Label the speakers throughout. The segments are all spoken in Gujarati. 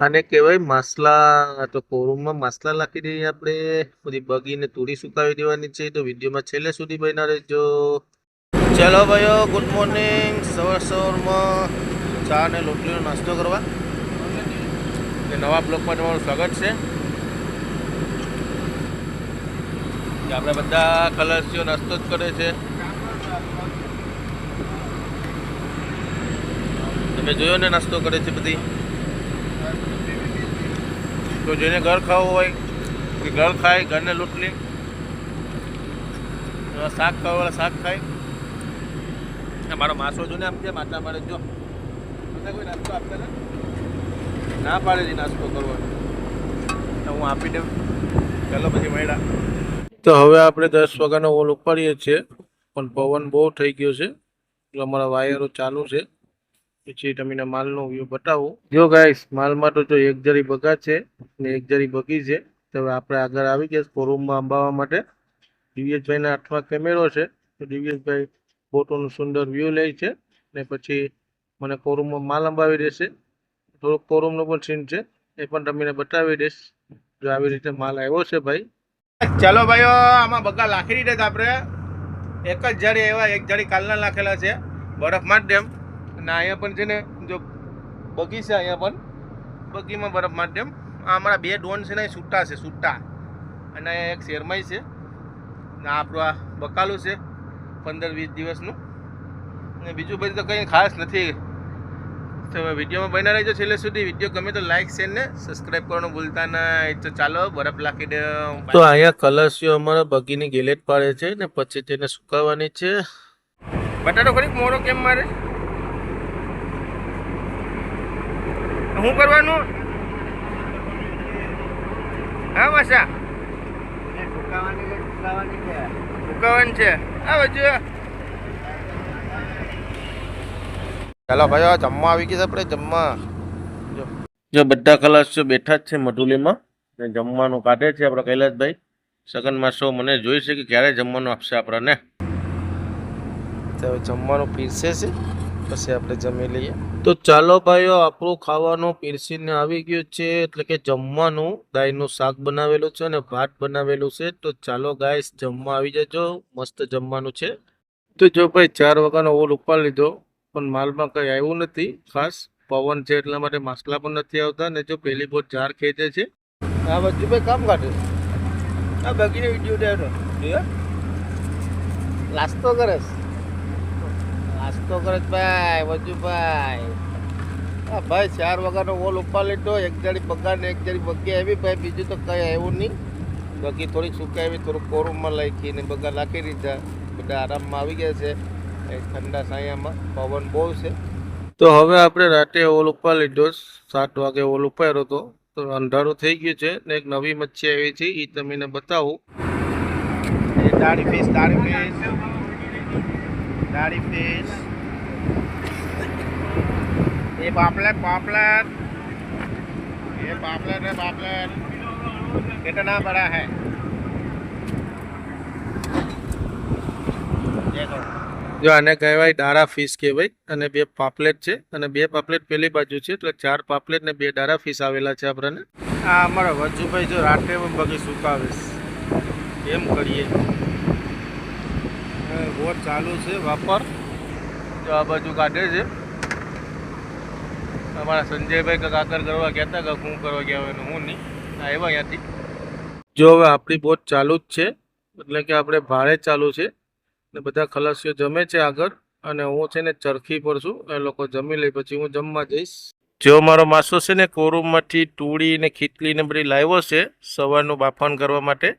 Speaker 1: આને કહેવાય માસલા તો કોરુમમાં માસલા નાખી દઈએ આપણે. બધી બગીને તૂરી સુકાવી દેવાની છે, તો વિડીયોમાં છેલ્લે સુધી બન્યા રહેજો. ચાલો ભાઈઓ ગુડ મોર્નિંગ સવાર સવારમાં ચા અને રોટલીનો નાસ્તો કરવા. નવા બ્લોકમાં તમારું સ્વાગત છે. આપણે બધા કલર્સીઓ નાસ્તો જ કરે છે. તમે જોયો ને નાસ્તો કરે છે બધી? તો જેને ઘર ખાવું હોય કે ઘર ખાય, ઘરને લૂંટલી. શાક ખાવાવાળા શાક ખાય. મારો માસો જો ને આમ કે માતા મારે જો. તમને કોઈ નાસ્તો આપતા ને? ના પાડે છે નાસ્તો કરવાનો તો હું આપી દઉં. ચાલો પછી મળ્યા. તો હવે આપણે દસ વાગ્યાનો ઓલ ઉપાડીએ છીએ. પણ પવન બહુ થઈ ગયો છે. અમારા વાયરો ચાલુ છે. પછી તમને માલનો વ્યૂ બતાવું. જો ગાઈસ માલમાં તો જો એક જરી બગા છે ને એક જરી બગી છે તો આપણે આગળ આવી ગયા શોરૂમમાં અંબાવા માટે. દિવ્યેશભાઈના હાથમાં કેમેરો છે તો દિવ્યેશભાઈ ફોટોનું સુંદર વ્યૂ લે છે ને પછી મને કોરૂમમાં માલ અંબાવી દેશે. થોડુંક કોરૂમનો પણ સીન છે એ પણ તમને બતાવી દઈશ જો આવી રીતે માલ આવ્યો છે ભાઈ. ચાલો ભાઈઓ આમાં બગા લાખી દીધા આપણે. એક જ જાડી એવા એક જાડી કાલના લાખેલા છે. બરફમાં જ ડેમ. અને અહીંયા પણ છે ને જો બગી છે અહીંયા પણ. બગીમાં બરફ માધ્યમ આ અમારા બે ડોન છે ને એ છૂટા છે છૂટા અને અહીંયા એક શેરમાઈ છે. ને આપણું આ બકાલું છે પંદર વીસ દિવસનું. ને બીજું બધું તો કંઈ ખાસ નથી. તો વિડીયોમાં બન્યા રહેજો છેલ્લે સુધી. વીડિયો ગમે તો લાઈક શેર ને સબસ્ક્રાઇબ કરવાનું ભૂલતા નહીં. તો ચાલો બરફ લાખી દે. તો અહીંયા કલર્સીઓ અમારા બગીની ગેલેટ પાડે છે ને પછી તેને સુકાવવાની છે. બટાટો ખરી મોરો કેમ મારે? શું કરવાનું? હા માસા સુકાવવાની છે. આવો જો ચાલો ભાઈ જમવા આવી ગયા આપણે જમવા. જો. બધા બધા કલાસીઓ બેઠા જ છે મધુલીમાં ને જમવાનું કાઢે છે આપણા કૈલાસભાઈ. સગનમાં શો મને જોઈ છે કે ક્યારે જમવાનું આપશે આપણને. તો હવે જમવાનું પીરસે છે? પછી આપણે જમી લઈએ. તો ચાલો ભાઈઓ આપણું ખાવાનું પીરસીને આવી ગયું છે. એટલે કે જમવાનું. ગાયનું શાક બનાવેલું છે અને ભાત બનાવેલું છે. તો ચાલો ગાય જમવા આવી જજો. મસ્ત જમવાનું છે. તો જો ભાઈ, ચાર વાગ્યાનો ઓલ ઉપાડ લીધો. પણ માલમાં કંઈ આવ્યું નથી ખાસ. પવન છે એટલા માટે માસલા પણ નથી આવતા. ને જો પહેલી બહુ ચાર ખેંચે છે. આ બધું ભાઈ કામ કાઢે. આ બાકીનો વીડિયો ઉઠાવ્યો નાસ્તો કરે નાસ્તો કરે છે ભાઈ, વજુભાઈ. હા ભાઈ, ચાર વાગ્યાનો ઓલ ઉપા લીધો, એક જડી બગા ને એક જડી બગી આવી, ભાઈ, બીજું તો કંઈ આવ્યું નહીં. બગી થોડી સુકાવી થોડું કોરુમમાં લખીને બગા નાખી દીધા. બધા આરામમાં આવી ગયા છે. ઠંડા સાયામાં, પવન બહુ છે. તો હવે આપણે રાતે ઓલ ઉપા લીધો, સાત વાગે ઓલ ઉપાડ્યો હતો તો અંધારું થઈ ગયું છે ને એક નવી મચ્છી આવી છે એ તમને બતાવું. એ દાઢી ફિશ દાઢી ફિશ દાઢી ફિશ ये पापलेट पापलेट ये पापलेट है पापलेट कितना बड़ा है જો આને કહેવાય દારા ફિશ કહેવાય અને બે પાપલેટ છે અને બે પાપલેટ પેલી બાજુ છે એટલે ચાર પાપલેટ ને બે દારા ફિશ આવેલા છે આપણને આ અમારા વજુભાઈ જો રાતે બગી સુકાવીશ એમ કરીએ રોજ ચાલુ છે, વાપર. જો આ બાજુ કાઢે છે. અમારા સંજયભાઈ કંઈક આગળ કરવા કહેતા કે શું કરવા ગયા હોય હું નહીં. આવ્યા અહીંયાથી. જો હવે આપણી બોટ ચાલુ જ છે, એટલે કે આપણે ભાડે ચાલુ છે. ને બધા ખલાસીઓ જમે છે આગળ, અને હું છે ને ચરખી પર છું, એ લોકો જમી લે, પછી હું જમવા જઈશ. જો મારો માસો છે ને કોરૂમમાંથી ટૂળી ને ખીચલી ને બધી લાવ્યો છે, સવારનું બાફણ કરવા માટે,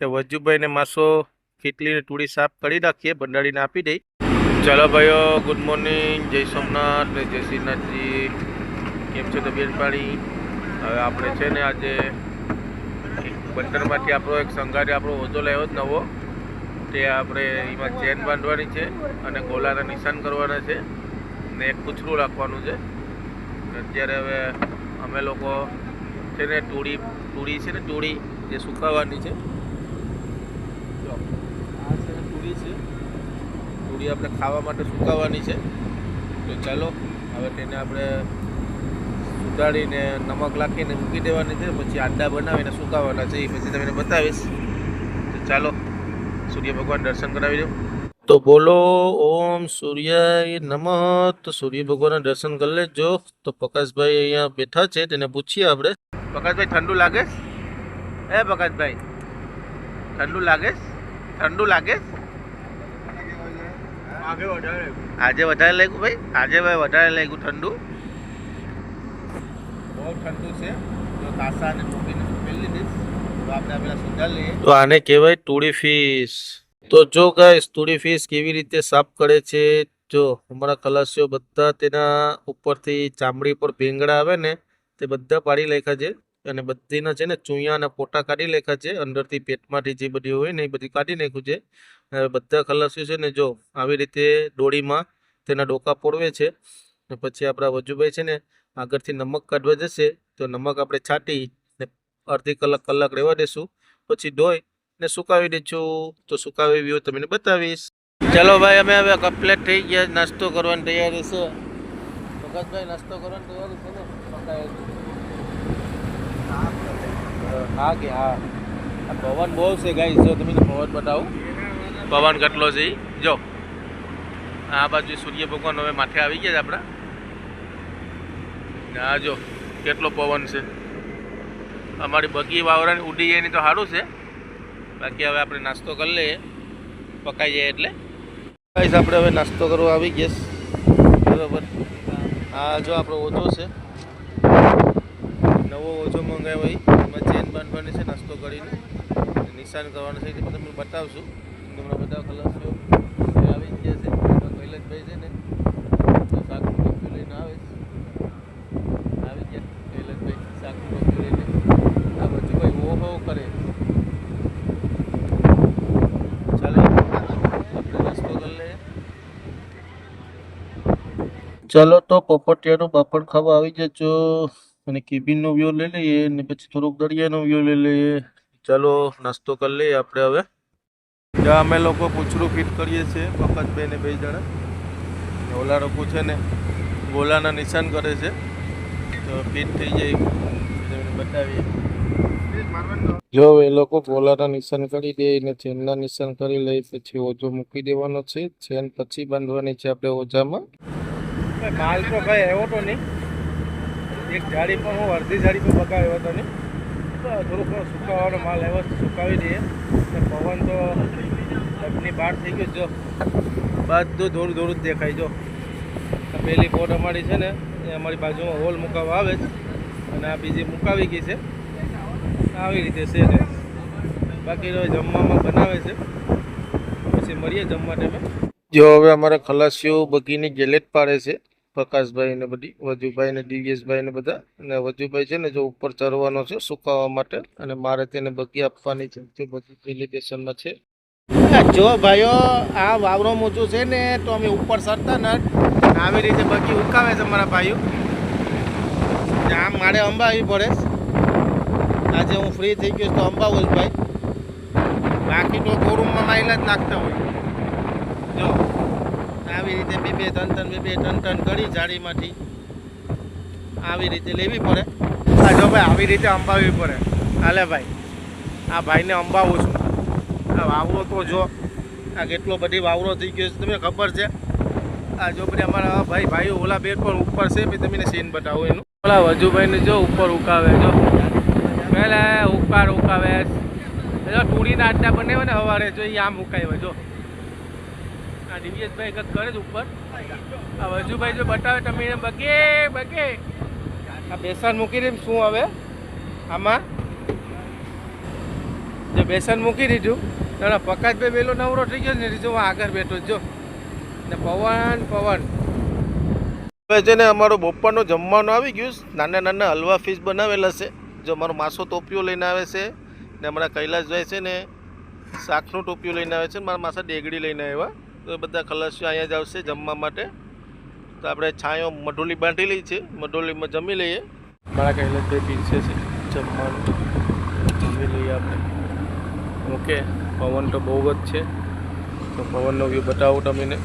Speaker 1: તે વજુભાઈને માસો ખીટલી ટુડી સાફ કરી નાખીએ, બંડાળીને આપી દઈ. ચાલો ભાઈઓ ગુડ મોર્નિંગ જય સોમનાથ ને જય શ્રીનાથજી. કેમ છે તબિયત પાણી? હવે આપણે છે ને આજે બંદરમાંથી આપણો એક સંઘારે આપણો ઓજો લાવ્યો જ નવો. તે આપણે એમાં ચેન બાંધવાની છે અને ગોલાના નિશાન કરવાના છે ને એક કૂચરું રાખવાનું છે. અત્યારે હવે અમે લોકો છે ને ટૂળી ટૂળી છે ને ટૂળી જે સુકાવવાની છે જો આ છે ને ટૂળી છે ટૂળી આપણે ખાવા માટે સુકાવવાની છે. તો ચાલો, હવે તેને આપણે સુધારીને નમક નાખીને મૂકી દેવાની છે, પછી આડા બનાવીને સુકાવવાના છે, એ પછી તમને બતાવીશ. તો ચાલો, સૂર્ય ભગવાન દર્શન કરાવી દો તો બોલો, ઓમ સૂર્યાય નમઃ. તો સૂર્ય ભગવાનના દર્શન કરી લેજો. તો પ્રકાશભાઈ અહીંયા બેઠા છે, તેને પૂછીએ આપણે. પ્રકાશભાઈ, ઠંડુ લાગે હે પ્રકાશભાઈ, ઠંડુ લાગે ઠંડુ લાગે? આજે વધારે. લાગ્યું ભાઈ? આજે ભાઈ વધારે લાગ્યું ઠંડુ. બહુ ઠંડુ છે. તો તાસા અને ટોપીને પહેલી દીશ તો આપણે પેલા સુધારી લઈએ. તો આને કહેવાય તુળી ફિશ તો જો ગાઈસ તુળી ફિશ કેવી રીતે સાફ કરે છે? જો અમારા કલાસીઓ બધા તેના ઉપરથી ચામડી પર ભીંગડા આવે ને તે બધા પાડી લેખા છે. અને બધીના છે ને ચૂયા અને પોટા કાઢી લેખા છે. અંદરથી પેટમાંથી જે બધી હોય ને એ બધી કાઢી નાખ્યું છે. હવે બધા ખલાસીઓ છે ને જો આવી રીતે દોડીમાં તેના ડોકા પોડવે છે ને પછી આપણા વજુભાઈ છે ને આગળથી નમક કાઢવા જશે, તો નમક આપણે છાંટી ને અડધી કલાક કલાક રહેવા દેશું. પછી ધોઈ ને સુકાવી દઈશું તો સુકાવી વ્યૂ તમને બતાવીશ. ચાલો ભાઈ, અમે હવે કમ્પ્લેટ થઈ ગયા. નાસ્તો કરવાની તૈયારી છે. ભગતભાઈ, નાસ્તો કરવાની તૈયારી છે ને? હા કે હા આ પવન બહુ છે ગાય જો તમને પવન બતાવું. પવન કેટલો છે. જો, આ બાજુ સૂર્ય ભગવાન હવે માથે આવી ગયા છે આપણા. આ જો, કેટલો પવન છે. અમારી બગી વાવરાની ઉડી જાય તો સારું છે. બાકી હવે આપણે નાસ્તો કરી લઈએ. પકાઈ જાય એટલે. આપણે હવે નાસ્તો કરવા આવી ગયા બરાબર. આ જો આપણો ઓછો છે. નવો ઓછો મંગાવ્યો એ એમાં ચેન બાંધવાની છે, નાસ્તો કરીને. નિશાન કરવાનું છે, એ તમને બતાવશું. તમને બધા ખલાસીઓ આવી જ ગયા છે. તો કૈલાસભાઈ છે ને શાકનું ટોપી લઈને આવે છે. આવી ગયા કૈલાસભાઈ શાકનું ટોપી લઈને. આ બાજુ ભાઈ ઓહો કરે. ચાલો તો પોપટિયાનું પાપડ ખાવા આવી જજો. અને કેબિનનો વ્યૂ લઈ લઈએ અને પછી થોડુંક દરિયાનો વ્યૂ લઈ લઈએ. ચાલો, નાસ્તો કરી લઈએ આપણે હવે. જ્યાં અમે લોકો પૂછડું ફિટ કરીએ છીએ પકડભાઈ ને બે જણા. ઓલા લોકો છે ને, ગોલાના નિશાન કરે છે. તો ફિટ થઈ જાય બતાવીએ. જો એ લોકો ગોલાના નિશાન કરી દે અને ચેનના નિશાન કરી લે, પછી ઓજો મૂકી દેવાનો છે. ચેન પછી બાંધવાની છે આપણે ઓજામાં. માલ તો કઈ આવ્યો તો નહીં. એક જાડી પણ હું અડધી જાડી પણ બગાવ્યો હતો નહીં. થોડુંક સુકાવાનો માલ આવ્યો સુકાવી દઈએ. પવન તો ડબની બહાર થઈ ગયું જો, બધું થોડું ધોરું જ દેખાય જો પહેલી બોટ અમારી છે ને, એ અમારી બાજુમાં હોલ મુકાવવા આવે છે. અને આ બીજી મુકાવી ગઈ છે. આવી રીતે છે ને. બાકી જમવામાં બનાવે છે. પછી મળીએ જમવા ટાઈમે. જો, હવે અમારા ખલાસીઓ બગીની ગેલેટ પાડે છે. પ્રકાશભાઈ ને બધી વજુભાઈ ને દિવ્યેશભાઈ ને બધા. અને વજુભાઈ છે ને જો ઉપર ચડવાનો છે, સુકાવા માટે. અને મારે તેને બગી આપવાની છે. જે, બધી એલિવેશનમાં છે. જો ભાઈઓ, આ વાવરો મોજું છે ને, તો અમે ઉપર ચડતા ન આવી રીતે બગી ઉકાવે છે મારા ભાઈઓ. આમ મારે અંબાવી પડે. આજે હું ફ્રી થઈ ગયો તો અંબાવું જ ભાઈ. બાકી તો શોરૂમમાં જ નાખતા હોય. જો, આવી રીતે બે બે ત્રણ ત્રણ બે બે ત્રણ ત્રણ કરી જાળીમાંથી આવી રીતે લેવી પડે. આ જો ભાઈ, આવી રીતે અંબાવી પડે. હાલે ભાઈ, આ ભાઈને અંબાવું છું. આ વાવરો તો જો, આ કેટલો બધી વાવરો થઈ ગયો છે, તમને ખબર છે? આ જો બધી અમારા ભાઈ, ભાઈઓ ઓલા બેટ પણ ઉપર છે પછી તમને સીન બતાવો એનું. ઓલા વજુભાઈને જો ઉપર ઉકાવે, જો. પહેલા ઉકાર ઉકાવે. જો ટુરીના આટલા બને ને સવારે જો એ આમ ઉકાવે, જો. આ દિવ્યેશભાઈ કંઈક કરે છે ઉપર. આ વજુભાઈ જો બતાવે, તમે બગે બગે. આ બેસન મૂકી દે શું હવે? આમાં? જો બેસન મૂકી દીધું. તો પકાશભાઈ પેલો નવરો થઈ ગયો ને, જો આગળ બેઠો જો. ને પવન પવન. હવે છે ને અમારો બપોરનો જમવાનું આવી ગયું નાના નાના હલવા ફીસ બનાવેલા છે. જો અમારો માસો ટોપીઓ લઈને આવે છે ને હમણાં કૈલાસભાઈ છે ને શાકનું ટોપીઓ લઈને આવે છે ને, મારા માસા ડેગડી લઈને આવ્યા. તો બધા ખલાસીઓ અહીંયા જ આવશે જમવા માટે. તો આપણે છાંયો મઢોલી બાંધી લઈ છે. મઢોલીમાં જમી લઈએ. મારા કૈલાસભાઈ પીરસે છે જમવાનું. જમી લઈએ આપણે. ઓકે. પવન તો બહુ જ છે. તો પવનનો વ્યૂ બતાવો તમને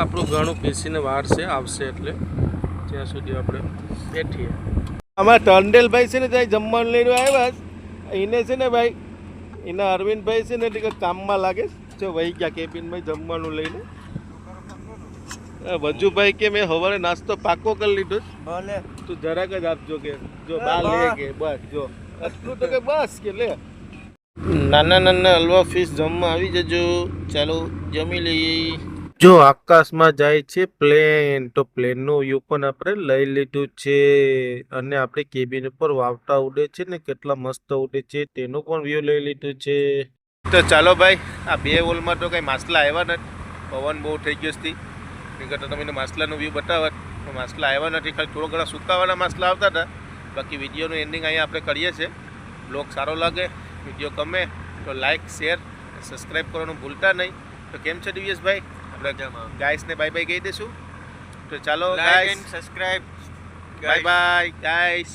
Speaker 1: આપણું ઘણું પીસીને વાર છે, આવશે એટલે ત્યાં સુધી આપણે બેઠીએ. આમાં ટંડેલભાઈ છે ને ત્યાં જમવાનું લઈને આવ્યા એને છે ને ભાઈ, એના અરવિંદભાઈ છે ને એટલે કામમાં લાગે જો વહી ગયા કેબિનમાં જમવાનું લઈને. વજુભાઈ કે મેં સવારે નાસ્તો પાકો કરી લીધો છે.
Speaker 2: ભલે.
Speaker 1: તું જરાક જ આપજો કે જો બા લે કે બસ જો. આટલું તો કે બસ કે લે. નાના નાના હલવા ફિશ જમવા આવી જજો. ચાલો જમી લઈએ. જો આકાશમાં જાય છે પ્લેન તો પ્લેનનું વ્યૂ પણ આપણે લઈ લીધું છે. અને આપણે કેબિન ઉપર વાવટા ઉડે છે ને કેટલા મસ્ત ઉડે છે તેનું પણ વ્યૂ લઈ લીધું છે. તો ચાલો ભાઈ આ બે હોલમાં તો કઈ માછલા આવ્યા નથી. પવન બહુ થઈ ગયો છે. એ કરતાં તમને માછલાનું વ્યૂ બતાવત તો માછલા આવ્યા નથી ખાલી થોડો ઘણા સુકાવાના માછલા આવતા હતા. બાકી વિડીયોનું એન્ડિંગ અહીંયા આપણે કરીએ છીએ. બ્લોગ સારો લાગે વીડિયો ગમે તો લાઇક શેર સબસ્ક્રાઈબ કરવાનું ભૂલતા નહીં. તો કેમ છે દિવ્યેશભાઈ? આપણે ગાઈસને બાય બાય કહી દઈશું. તો ચાલો
Speaker 2: guys and
Speaker 1: bye bye guys